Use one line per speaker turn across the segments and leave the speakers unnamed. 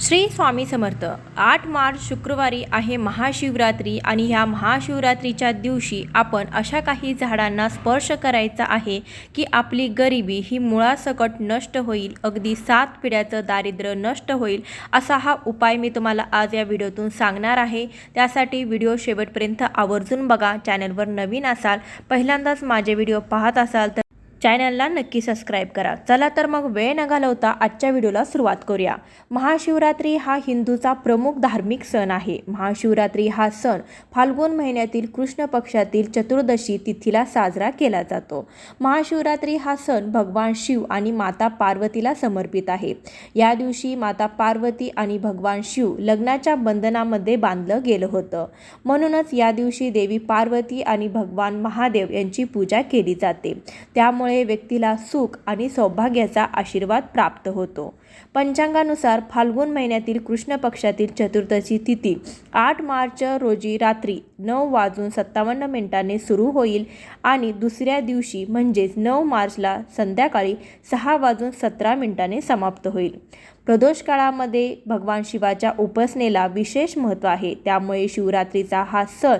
श्री स्वामी समर्थ आठ मार्च शुक्रवारी आहे महाशिवरात्री आणि ह्या महाशिवरात्रीच्या दिवशी आपण अशा काही झाडांना स्पर्श करायचा आहे की आपली गरिबी ही मुळासकट नष्ट होईल अगदी सात पिढ्याचं दारिद्र्य नष्ट होईल असा हा उपाय मी तुम्हाला आज या व्हिडिओतून सांगणार आहे. त्यासाठी व्हिडिओ शेवटपर्यंत आवर्जून बघा चॅनलवर नवीन असाल पहिल्यांदाच माझे व्हिडिओ पाहत असाल तर चॅनलला नक्की सबस्क्राईब करा. चला तर मग वेळ न घालवता आजच्या व्हिडिओला सुरुवात करूया. महाशिवरात्री हा हिंदूचा प्रमुख धार्मिक सण आहे. महाशिवरात्री हा सण फाल्गुन महिन्यातील कृष्ण पक्षातील चतुर्दशी तिथीला साजरा केला जातो. महाशिवरात्री हा सण भगवान शिव आणि माता पार्वतीला समर्पित आहे. या दिवशी माता पार्वती आणि भगवान शिव लग्नाच्या बंधनामध्ये बांधलं गेलं होतं. म्हणूनच या दिवशी देवी पार्वती आणि भगवान महादेव यांची पूजा केली जाते. त्यामुळे व्यक्तीला सुख आणि सौभाग्याचा आशीर्वाद प्राप्त होतो. पंचांगानुसार फाल्गुन महिन्यातील कृष्ण पक्षातील चतुर्दशी तिथी आठ मार्च रोजी रात्री नऊ वाजून सत्तावन्न मिनिटांनी सुरू होईल आणि दुसऱ्या दिवशी म्हणजेच नऊ मार्चला संध्याकाळी सहा वाजून सतरा मिनिटांनी समाप्त होईल. प्रदोष काळामध्ये भगवान शिवाच्या उपासनेला विशेष महत्त्व आहे. त्यामुळे शिवरात्रीचा हा सण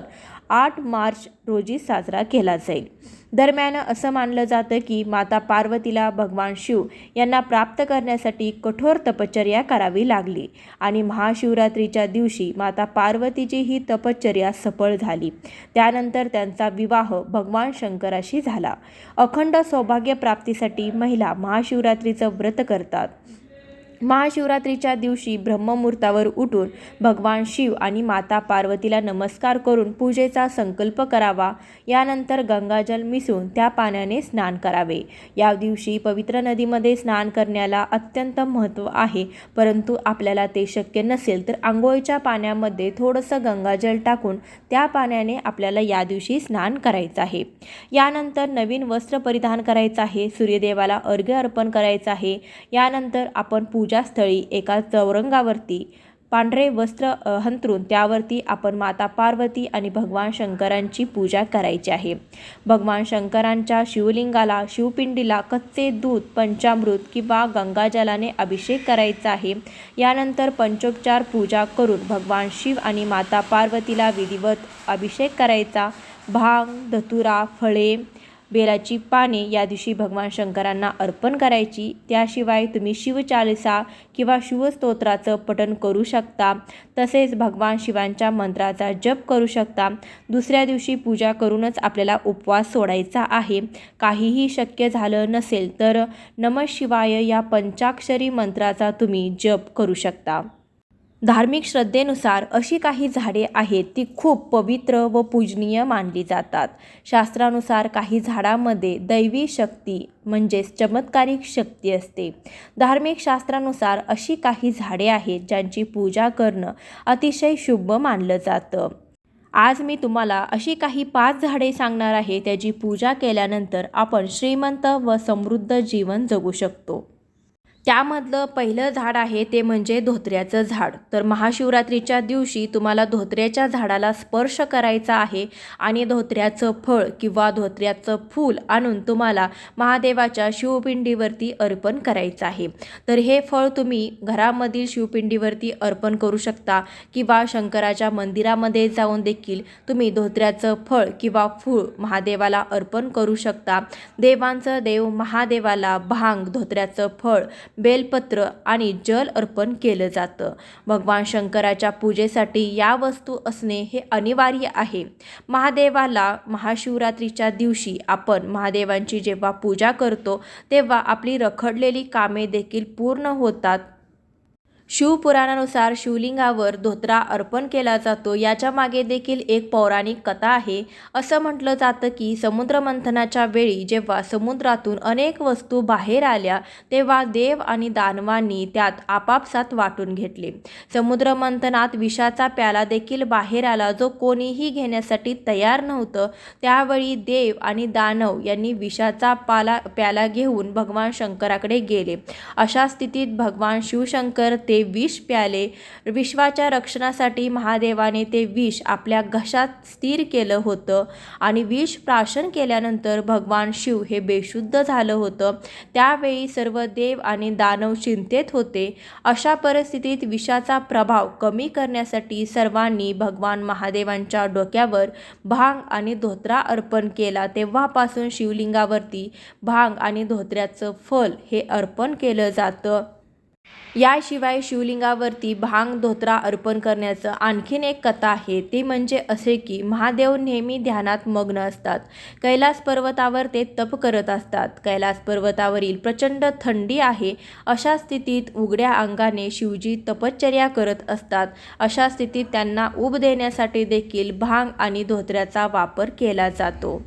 आठ मार्च रोजी साजरा केला जाईल. दरम्यान असं मानलं जातं की माता पार्वतीला भगवान शिव यांना प्राप्त करण्यासाठी कठोर तपश्चर्या करावी लागली. आणि महाशिवरात्रीच्या दिवशी माता पार्वतीची ही तपश्चर्या सफळ झाली. त्यानंतर त्यांचा विवाह भगवान शंकराशी झाला. अखंड सौभाग्यप्राप्तीसाठी महिला महाशिवरात्रीचं व्रत करतात. महाशिवरात्रीच्या दिवशी ब्रह्ममुहूर्तावर उठून भगवान शिव आणि माता पार्वतीला नमस्कार करून पूजेचा संकल्प करावा. यानंतर गंगाजल मिसळून त्या पाण्याने स्नान करावे. या दिवशी पवित्र नदीमध्ये स्नान करण्याला अत्यंत महत्त्व आहे. परंतु आपल्याला ते शक्य नसेल तर आंघोळीच्या पाण्यामध्ये थोडंसं गंगाजल टाकून त्या पाण्याने आपल्याला या दिवशी स्नान करायचं आहे. यानंतर नवीन वस्त्र परिधान करायचं आहे. सूर्यदेवाला अर्घ्य अर्पण करायचं आहे. यानंतर आपण पूजास्थळी एका चौरंगावरती पांढरे वस्त्र हंतरून त्यावरती आपण माता पार्वती आणि भगवान शंकरांची पूजा करायची आहे. भगवान शंकरांच्या शिवलिंगाला शिवपिंडीला कच्चे दूध पंचामृत किंवा गंगाजलाने अभिषेक करायचा आहे. यानंतर पंचोपचार पूजा करून भगवान शिव आणि माता पार्वतीला विधिवत अभिषेक करायचा. भांग धतुरा फळे बेलाची पाने या दिवशी भगवान शंकरांना अर्पण करायची. त्याशिवाय तुम्ही शिवचालिसा किंवा शिवस्तोत्राचं पठण करू शकता. तसेच भगवान शिवांच्या मंत्राचा जप करू शकता. दुसऱ्या दिवशी पूजा करूनच आपल्याला उपवास सोडायचा आहे. काहीही शक्य झालं नसेल तर नम शिवाय या पंचाक्षरी मंत्राचा तुम्ही जप करू शकता. धार्मिक श्रद्धेनुसार अशी काही झाडे आहेत ती खूप पवित्र व पूजनीय मानली जातात. शास्त्रानुसार काही झाडांमध्ये दैवी शक्ती म्हणजेच चमत्कारिक शक्ती असते. धार्मिक शास्त्रानुसार अशी काही झाडे आहेत ज्यांची पूजा करणं अतिशय शुभ मानलं जातं. आज मी तुम्हाला अशी काही पाच झाडे सांगणार आहे त्याची पूजा केल्यानंतर आपण श्रीमंत व समृद्ध जीवन जगू शकतो. त्यामधलं पहिलं झाड आहे ते म्हणजे धोत्र्याचं झाड. तर महाशिवरात्रीच्या दिवशी तुम्हाला धोत्र्याच्या झाडाला स्पर्श करायचा आहे आणि धोत्र्याचं फळ किंवा धोत्र्याचं फूल आणून तुम्हाला महादेवाच्या शिवपिंडीवरती अर्पण करायचं आहे. तर हे फळ तुम्ही घरामधील शिवपिंडीवरती अर्पण करू शकता किंवा शंकराच्या मंदिरामध्ये जाऊन देखील तुम्ही धोत्र्याचं फळ किंवा फूळ महादेवाला अर्पण करू शकता. देवांचं देव महादेवाला भांग धोत्र्याचं फळ बेलपत्र आणि जल अर्पण केलं जातं. भगवान शंकराच्या पूजेसाठी या वस्तू असणे हे अनिवार्य आहे. महादेवाला महाशिवरात्रीच्या दिवशी आपण महादेवांची जेव्हा पूजा करतो तेव्हा आपली रखडलेली कामे देखील पूर्ण होतात. शिवपुराणानुसार शिवलिंगावर धोत्रा अर्पण केला जातो. याच्या मागे देखील एक पौराणिक कथा आहे. असं म्हटलं जातं की समुद्रमंथनाच्या वेळी जेव्हा समुद्रातून अनेक वस्तू बाहेर आल्या तेव्हा देव आणि दानवांनी त्यात आपापसात वाटून घेतले. समुद्रमंथनात विषाचा प्याला देखील बाहेर आला जो कोणीही घेण्यासाठी तयार नव्हतं. त्यावेळी देव आणि दानव यांनी विषाचा पाला प्याला घेऊन भगवान शंकराकडे गेले. अशा स्थितीत भगवान शिवशंकर ते ते विष प्याले. विश्वाच्या रक्षणासाठी महादेवाने ते विष आपल्या घशात स्थिर केलं होतं आणि विष प्राशन केल्यानंतर भगवान शिव हे बेशुद्ध झालं होतं. त्यावेळी सर्व देव आणि दानव चिंतेत होते. अशा परिस्थितीत विषाचा प्रभाव कमी करण्यासाठी सर्वांनी भगवान महादेवांच्या डोक्यावर भांग आणि धोत्रा अर्पण केला. तेव्हापासून शिवलिंगावरती भांग आणि धोत्र्याचं फल हे अर्पण केलं जातं. याशिवाय शिवलिंगावरती भांग धोत्रा अर्पण करण्याचं आणखीन एक कथा आहे. ती म्हणजे असे की महादेव नेहमी ध्यानात मग्न असतात. कैलास पर्वतावर ते तप करत असतात. कैलास पर्वतावरील प्रचंड थंडी आहे. अशा स्थितीत उघड्या अंगाने शिवजी तपश्चर्या करत असतात. अशा स्थितीत त्यांना ऊब देण्यासाठी देखील भांग आणि धोत्र्याचा वापर केला जातो.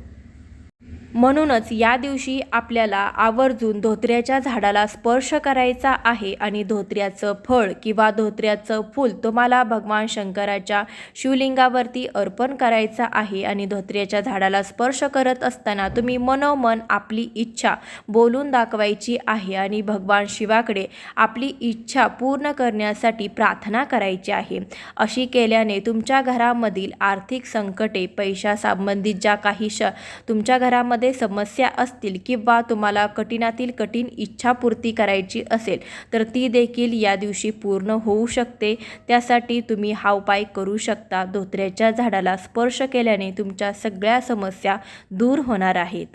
म्हणूनच या दिवशी आपल्याला आवर्जून धोत्र्याच्या झाडाला स्पर्श करायचा आहे आणि धोत्र्याचं फळ किंवा धोत्र्याचं फूल तुम्हाला भगवान शंकराच्या शिवलिंगावरती अर्पण करायचं आहे आणि धोत्र्याच्या झाडाला स्पर्श करत असताना तुम्ही मनोमन आपली इच्छा बोलून दाखवायची आहे आणि भगवान शिवाकडे आपली इच्छा पूर्ण करण्यासाठी प्रार्थना करायची आहे. अशी केल्याने तुमच्या घरामधील आर्थिक संकटे पैशासंबंधित ज्या काही श तुमच्या घरामध्ये समस्या असतील किंवा तुम्हाला कठीणातील कठीण इच्छापूर्ती करायची असेल तर ती देखील या दिवशी पूर्ण होऊ शकते. त्यासाठी तुम्ही हा उपाय करू शकता. धोत्र्याच्या झाडाला स्पर्श केल्याने तुमच्या सगळ्या समस्या दूर होणार आहेत.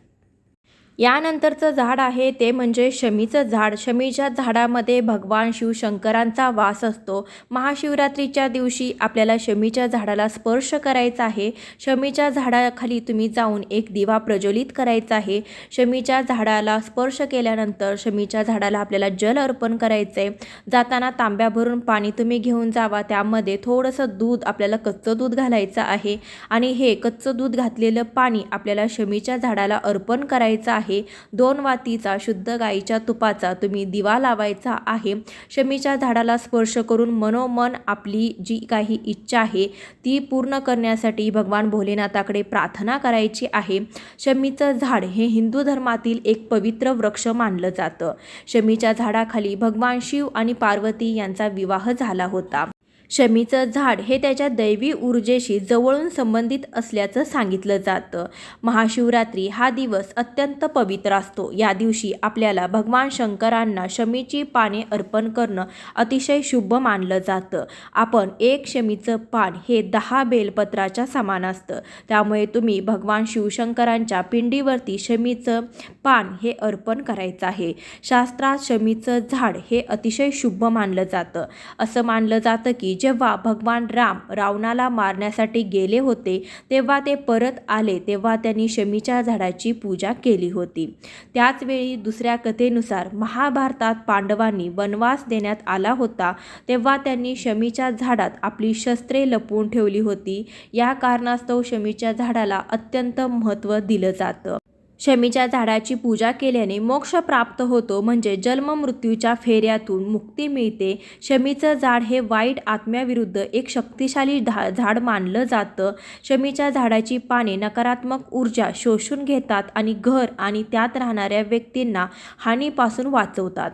यानंतरचं झाड आहे ते म्हणजे शमीचं झाड. शमीच्या झाडामध्ये भगवान शिवशंकरांचा वास असतो. महाशिवरात्रीच्या दिवशी आपल्याला शमीच्या झाडाला स्पर्श करायचा आहे. शमीच्या झाडाखाली तुम्ही जाऊन एक दिवा प्रज्वलित करायचा आहे. शमीच्या झाडाला स्पर्श केल्यानंतर शमीच्या झाडाला आपल्याला जल अर्पण करायचं आहे जाताना तांब्या भरून पाणी तुम्ही घेऊन जावा. त्यामध्ये थोडंसं दूध आपल्याला कच्चं दूध घालायचं आहे. आणि हे कच्चं दूध घातलेलं पाणी आपल्याला शमीच्या झाडाला अर्पण करायचं आहे. आहे. दोन वातीचा शुद्ध गाईच्या तुपाचा तुम्ही दिवा लावायचा आहे. शमीच्या झाडाला स्पर्श करून मनोमन आपली जी काही इच्छा आहे ती पूर्ण करण्यासाठी भगवान भोलेनाथाकडे प्रार्थना करायची आहे. शमीचं झाड हे हिंदू धर्मातील एक पवित्र वृक्ष मानलं जातं. शमीच्या झाडाखाली भगवान शिव आणि पार्वती यांचा विवाह झाला होता. शमीचं झाड हे त्याच्या दैवी ऊर्जेशी जवळून संबंधित असल्याचं सांगितलं जातं. महाशिवरात्री हा दिवस अत्यंत पवित्र असतो. या दिवशी आपल्याला भगवान शंकरांना शमीची पाने अर्पण करणं अतिशय शुभ मानलं जातं. आपण एक शमीचं पान हे दहा बेलपत्राच्या समान असतं. त्यामुळे तुम्ही भगवान शिवशंकरांच्या पिंडीवरती शमीचं पान हे अर्पण करायचं आहे. शास्त्रात शमीचं झाड हे अतिशय शुभ मानलं जातं. असं मानलं जातं की जेव्हा भगवान राम रावणाला मारण्यासाठी गेले होते तेव्हा ते परत आले तेव्हा त्यांनी शमीच्या झाडाची पूजा केली होती. त्याचवेळी दुसऱ्या कथेनुसार महाभारतात पांडवांनी वनवास देण्यात आला होता तेव्हा त्यांनी शमीच्या झाडात आपली शस्त्रे लपवून ठेवली होती. या कारणास्तव शमीच्या झाडाला अत्यंत महत्त्व दिलं जातं. शमीच्या झाडाची पूजा केल्याने मोक्ष प्राप्त होतो. म्हणजे जन्म मृत्यूच्या फेऱ्यातून मुक्ती मिळते. शमीचं झाड हे वाईट आत्म्याविरुद्ध एक शक्तिशाली धा झाड मानलं जातं. शमीच्या झाडाची पाने नकारात्मक ऊर्जा शोषून घेतात आणि घर आणि त्यात राहणाऱ्या व्यक्तींना हानीपासून वाचवतात.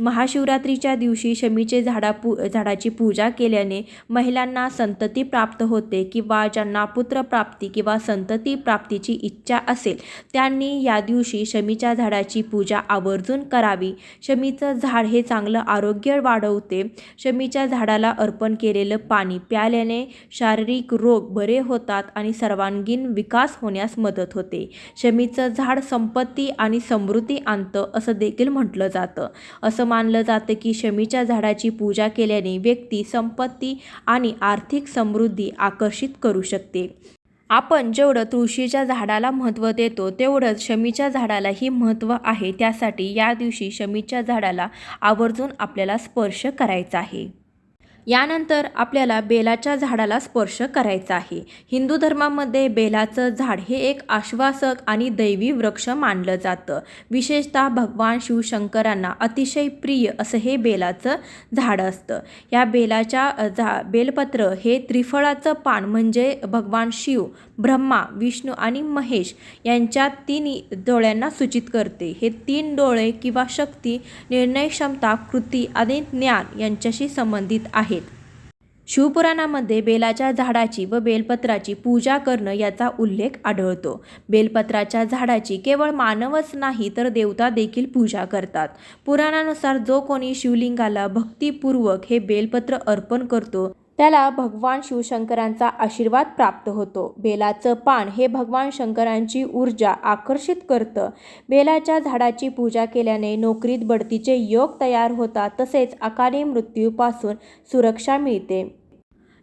महाशिवरात्रीच्या दिवशी शमीचे झाडा पू झाडाची पूजा केल्याने महिलांना संतती प्राप्त होते किंवा ज्यांना पुत्रप्राप्ती किंवा संतती प्राप्तीची इच्छा असेल त्यांनी या दिवशी शमीच्या झाडाची पूजा आवर्जून करावी. शमीचं झाड हे चांगलं आरोग्य वाढवते. शमीच्या झाडाला अर्पण केलेलं पाणी प्याल्याने शारीरिक रोग बरे होतात आणि सर्वांगीण विकास होण्यास मदत होते. शमीचं झाड संपत्ती आणि समृद्धी आणतं असं देखील म्हटलं जातं. असं मानलं जातं की शमीच्या झाडाची पूजा केल्याने व्यक्ती संपत्ती आणि आर्थिक समृद्धी आकर्षित करू शकते. आपण जेवढं तुळशीच्या झाडाला महत्त्व देतो तेवढंच शमीच्या झाडालाही महत्त्व आहे. त्यासाठी या दिवशी शमीच्या झाडाला आवर्जून आपल्याला स्पर्श करायचा आहे. यानंतर आपल्याला बेलाच्या झाडाला स्पर्श करायचा आहे. हिंदू धर्मामध्ये बेलाचं झाड हे एक आश्वासक आणि दैवी वृक्ष मानलं जातं. विशेषतः भगवान शिवशंकरांना अतिशय प्रिय असं हे बेलाचं झाड असतं. या बेलाच्या झा बेलपत्र हे त्रिफळाचं पान म्हणजे भगवान शिव ब्रह्मा विष्णू आणि महेश यांच्या तीन डोळ्यांना सूचित करते. हे तीन डोळे किंवा शक्ती निर्णय क्षमता कृती आणि ज्ञान यांच्याशी संबंधित आहेत. शिवपुराणामध्ये बेलाच्या झाडाची व बेलपत्राची पूजा करणं याचा उल्लेख आढळतो. बेलपत्राच्या झाडाची केवळ मानवच नाही तर देवता देखील पूजा करतात. पुराणानुसार जो कोणी शिवलिंगाला भक्तिपूर्वक हे बेलपत्र अर्पण करतो त्याला भगवान शिवशंकरांचा आशीर्वाद प्राप्त होतो. बेलाचं पान हे भगवान शंकरांची ऊर्जा आकर्षित करतं. बेलाच्या झाडाची पूजा केल्याने नोकरीत बढतीचे योग तयार होतात तसेच अकाली मृत्यूपासून सुरक्षा मिळते.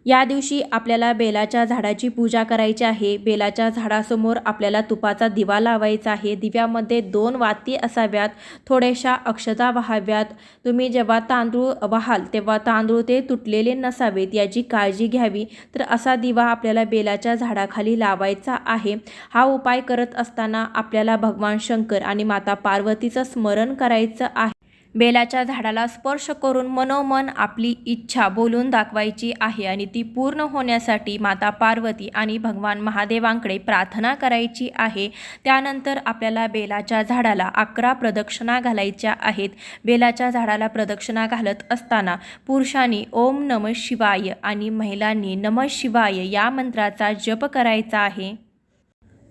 या दिवशी आपल्याला बेलाच्या झाडाची पूजा करायची आहे. बेलाच्या झाडासमोर आपल्याला तुपाचा दिवा लावायचा आहे. दिव्यामध्ये दोन वाती असाव्यात थोड्याशा अक्षता वाहाव्यात. तुम्ही जेव्हा तांदूळ वाहाल तेव्हा तांदूळ ते तुटलेले नसावेत याची काळजी घ्यावी. तर असा दिवा आपल्याला बेलाच्या झाडाखाली लावायचा आहे. हा उपाय करत असताना आपल्याला भगवान शंकर आणि माता पार्वतीचं स्मरण करायचं आहे. बेलाच्या झाडाला स्पर्श करून मनोमन आपली इच्छा बोलून दाखवायची आहे आणि ती पूर्ण होण्यासाठी माता पार्वती आणि भगवान महादेवांकडे प्रार्थना करायची आहे. त्यानंतर आपल्याला बेलाच्या झाडाला अकरा प्रदक्षिणा घालायच्या आहेत. बेलाच्या झाडाला प्रदक्षिणा घालत असताना पुरुषांनी ओम नम शिवाय आणि महिलांनी नम शिवाय या मंत्राचा जप करायचा आहे.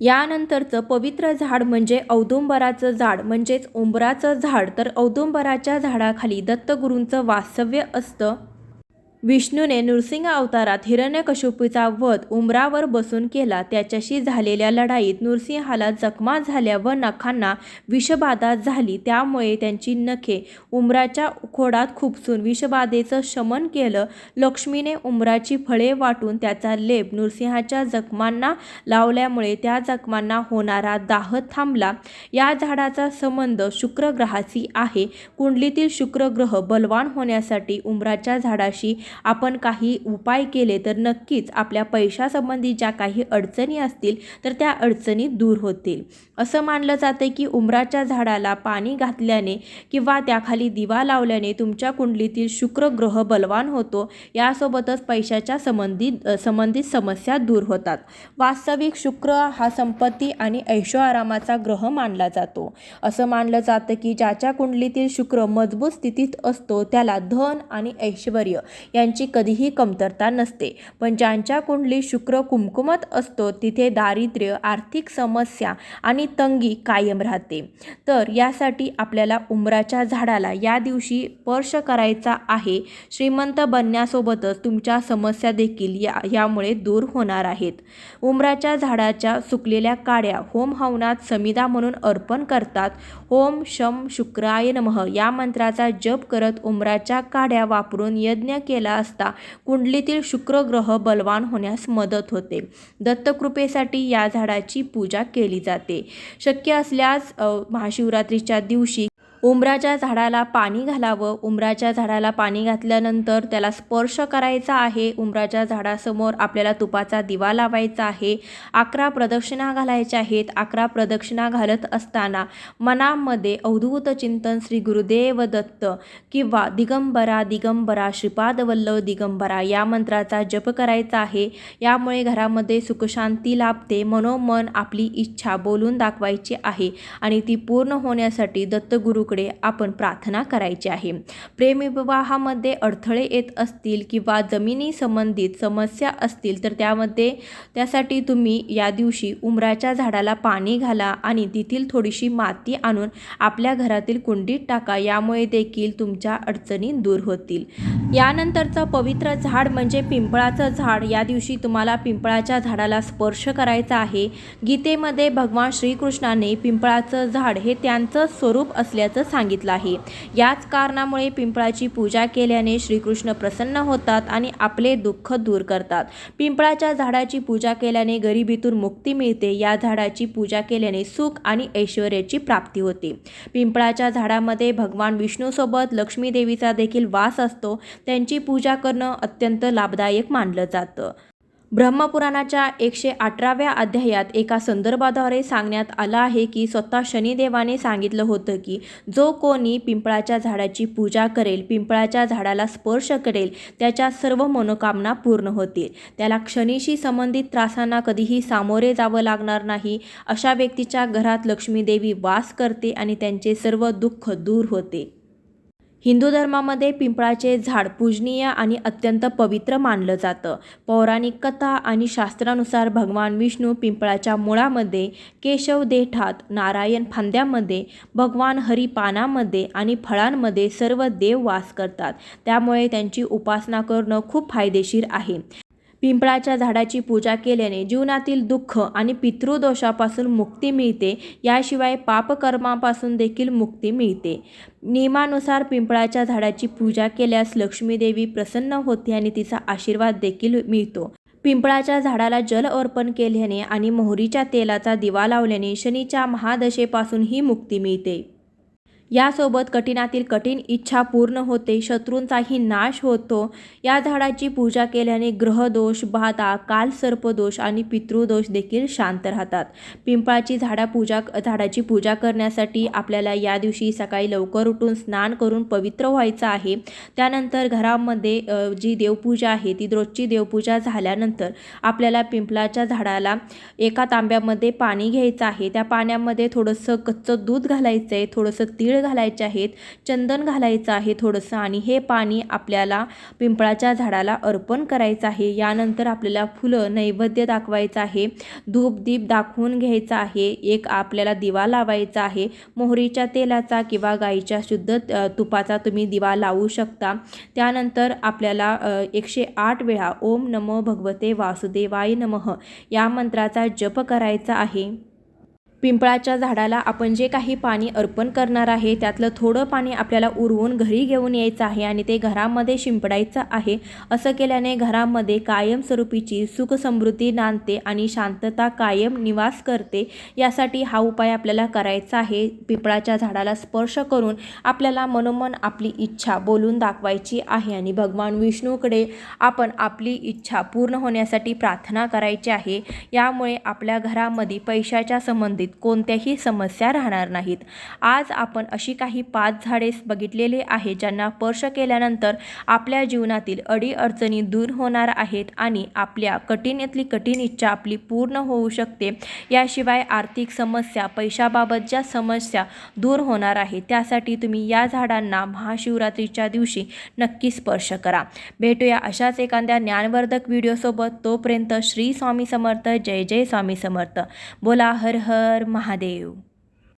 यानंतरचं पवित्र झाड म्हणजे औदुंबराचं झाड म्हणजेच उंबराचं झाड. तर औदुंबराच्या झाडाखाली दत्तगुरूंचं वास्तव्य असतं विष्णूने नृसिंह अवतारात हिरण्यकशुपूचा वध उंबरावर बसून केला. त्याच्याशी झालेल्या लढाईत नृसिंहाला जखमा झाल्या व नखांना विषबाधा झाली. त्यामुळे त्यांची नखे उंबराच्या खोडात खुपसून विषबाधेचं शमन केलं. लक्ष्मीने उंबराची फळे वाटून त्याचा लेप नृसिंहाच्या जखमांना लावल्यामुळे त्या जखमांना होणारा दाह थांबला. या झाडाचा संबंध शुक्रग्रहाशी आहे. कुंडलीतील शुक्रग्रह बलवान होण्यासाठी उंबराच्या झाडाशी आपण काही उपाय केले तर नक्कीच आपल्या पैशासंबंधी ज्या काही अडचणी असतील तर त्या अडचणी दूर होतील. असं मानलं जातं की उंबराच्या झाडाला पाणी घातल्याने किंवा त्याखाली दिवा लावल्याने तुमच्या कुंडलीतील शुक्र ग्रह बलवान होतो. यासोबतच पैशाच्या संबंधित संबंधित समस्या दूर होतात. वास्तविक शुक्र हा संपत्ती आणि ऐशोआरामाचा ग्रह मानला जातो. असं मानलं जातं की ज्याच्या कुंडलीतील शुक्र मजबूत स्थितीत असतो त्याला धन आणि ऐश्वर यांची कधीही कमतरता नसते. पण ज्यांच्या कुंडली शुक्र कुमकुमत असतो तिथे दारिद्र्य आर्थिक समस्या आणि तंगी कायम राहते. तर यासाठी आपल्याला उंबराच्या झाडाला या दिवशी स्पर्श करायचा आहे. श्रीमंत बनण्यासोबतच तुमच्या समस्या देखील या यामुळे दूर होणार आहेत. उंबराच्या झाडाच्या सुकलेल्या काड्या होम हवनात समिधा म्हणून अर्पण करतात. ओम शम शुक्राय नमः या मंत्राचा जप करत उंबराच्या काड्या वापरून यज्ञ केला असता. कुंडलीतील शुक्र ग्रह बलवान होण्यास मदत होते. दत्तकृपेसाठी या झाडाची पूजा केली जाते. शक्य असल्यास महाशिवरात्रीच्या दिवशी उंबराच्या झाडाला पाणी घालावं. उंबराच्या झाडाला पाणी घातल्यानंतर त्याला स्पर्श करायचा आहे. उंबराच्या झाडासमोर आपल्याला तुपाचा दिवा लावायचा आहे. अकरा प्रदक्षिणा घालायच्या आहेत. अकरा प्रदक्षिणा घालत असताना मनामध्ये अवधूत चिंतन श्री गुरुदेव दत्त किंवा दिगंबरा दिगंबरा श्रीपाद वल्लभ दिगंबरा या मंत्राचा जप करायचा आहे. यामुळे घरामध्ये सुखशांती लाभते. मनोमन आपली इच्छा बोलून दाखवायची आहे आणि ती पूर्ण होण्यासाठी दत्तगुरूकडे आपण प्रार्थना करायची आहे. प्रेमविवाहामध्ये अडथळे येत असतील किंवा जमिनी संबंधित समस्या असतील तर त्यामध्ये त्यासाठी तुम्ही या दिवशी उमराच्या झाडाला पाणी घाला आणि तेथील थोडीशी माती आणून आपल्या घरातील कुंडीत टाका. यामुळे देखील तुमच्या अडचणी दूर होतील. यानंतरचं पवित्र झाड म्हणजे पिंपळाचं झाड. या दिवशी तुम्हाला पिंपळाच्या झाडाला स्पर्श करायचा आहे. गीतेमध्ये भगवान श्रीकृष्णाने पिंपळाचं झाड हे त्यांचं स्वरूप असल्याचं असं सांगितलं आहे. याच कारणामुळे पिंपळाची पूजा केल्याने श्रीकृष्ण प्रसन्न होतात आणि आपले दुःख दूर करतात. पिंपळाच्या झाडाची पूजा केल्याने गरिबीतून मुक्ती मिळते. या झाडाची पूजा केल्याने सुख आणि ऐश्वर्याची प्राप्ती होते. पिंपळाच्या झाडामध्ये भगवान विष्णूसोबत लक्ष्मी देवीचा देखील वास असतो. त्यांची पूजा करणं अत्यंत लाभदायक मानलं जातं. ब्रह्मपुराणाच्या एकशे अठराव्या अध्यायात एका संदर्भाद्वारे सांगण्यात आलं आहे की स्वतः शनिदेवाने सांगितलं होतं की जो कोणी पिंपळाच्या झाडाची पूजा करेल पिंपळाच्या झाडाला स्पर्श करेल त्याच्या सर्व मनोकामना पूर्ण होतील. त्याला क्षणीशी संबंधित त्रासांना कधीही सामोरे जावं लागणार नाही. अशा व्यक्तीच्या घरात लक्ष्मीदेवी वास करते आणि त्यांचे सर्व दुःख दूर होते. हिंदू धर्मामध्ये पिंपळाचे झाड पूजनीय आणि अत्यंत पवित्र मानलं जातं. पौराणिक कथा आणि शास्त्रानुसार भगवान विष्णू पिंपळाच्या मुळामध्ये केशव देठात नारायण फांद्यामध्ये भगवान हरी पानामध्ये आणि फळांमध्ये सर्व देव वास करतात. त्यामुळे त्यांची उपासना करणं खूप फायदेशीर आहे. पिंपळाच्या झाडाची पूजा केल्याने जीवनातील दुःख आणि पितृदोषापासून मुक्ती मिळते. याशिवाय पापकर्मापासून देखील मुक्ती मिळते. नियमानुसार पिंपळाच्या झाडाची पूजा केल्यास लक्ष्मीदेवी प्रसन्न होते आणि तिचा आशीर्वाद देखील मिळतो. पिंपळाच्या झाडाला जल अर्पण केल्याने आणि मोहरीच्या तेलाचा दिवा लावल्याने शनीच्या महादशेपासूनही मुक्ती मिळते. यासोबत कठीणातील कठीण इच्छा पूर्ण होते शत्रूंचाही नाश होतो. या झाडाची पूजा केल्याने ग्रहदोष बाधा कालसर्पदोष आणि पितृदोष देखील शांत राहतात. पिंपळाची झाडा पूजा झाडाची पूजा करण्यासाठी आपल्याला या दिवशी सकाळी लवकर उठून स्नान करून पवित्र व्हायचं आहे. त्यानंतर घरामध्ये जी देवपूजा आहे ती रोजची देवपूजा झाल्यानंतर आपल्याला पिंपळाच्या झाडाला एका तांब्यामध्ये पाणी घ्यायचं आहे. त्या पाण्यामध्ये थोडंसं कच्चं दूध घालायचं आहे थोडंसं तीळ घालायचे आहेत चंदन घालायचं आहे थोडंसं आणि हे पाणी आपल्याला पिंपळाच्या झाडाला अर्पण करायचं आहे. यानंतर आपल्याला फुलं नैवेद्य दाखवायचं आहे. धूप दीप दाखवून घ्यायचा आहे. एक आपल्याला दिवा लावायचा आहे. मोहरीच्या तेलाचा किंवा गाईच्या शुद्ध तुपाचा तुम्ही दिवा लावू शकता. त्यानंतर आपल्याला एकशे आठ वेळा ओम नमो भगवते वासुदेवाय नमः या मंत्राचा जप करायचा आहे. पिंपळाच्या झाडाला आपण जे काही पाणी अर्पण करणार आहे त्यातलं थोडं पाणी आपल्याला उरवून घरी घेऊन यायचं आहे आणि ते घरामध्ये शिंपडायचं आहे. असं केल्याने घरामध्ये कायमस्वरूपीची सुख समृद्धी नांदते आणि शांतता कायम निवास करते. यासाठी हा उपाय आपल्याला करायचा आहे. पिंपळाच्या झाडाला स्पर्श करून आपल्याला मनोमन आपली इच्छा बोलून दाखवायची आहे आणि भगवान विष्णूकडे आपण आपली इच्छा पूर्ण होण्यासाठी प्रार्थना करायची आहे. यामुळे आपल्या घरामध्ये पैशाच्या संबंधित कोणत्याही समस्या राहणार नाहीत. आज आपण अशी काही पाच झाडे बघितलेले आहेत ज्यांना स्पर्श केल्यानंतर आपल्या जीवनातील अडीअडचणी दूर होणार आहेत आणि आपल्या कठीणातली कठीण इच्छा आपली पूर्ण होऊ शकते. याशिवाय आर्थिक समस्या पैशाबाबत ज्या समस्या दूर होणार आहेत त्यासाठी तुम्ही या झाडांना महाशिवरात्रीच्या दिवशी नक्की स्पर्श करा. भेटूया अशाच एखाद्या ज्ञानवर्धक व्हिडिओसोबत. तोपर्यंत श्री स्वामी समर्थ. जय जय स्वामी समर्थ. बोला हर हर महादेव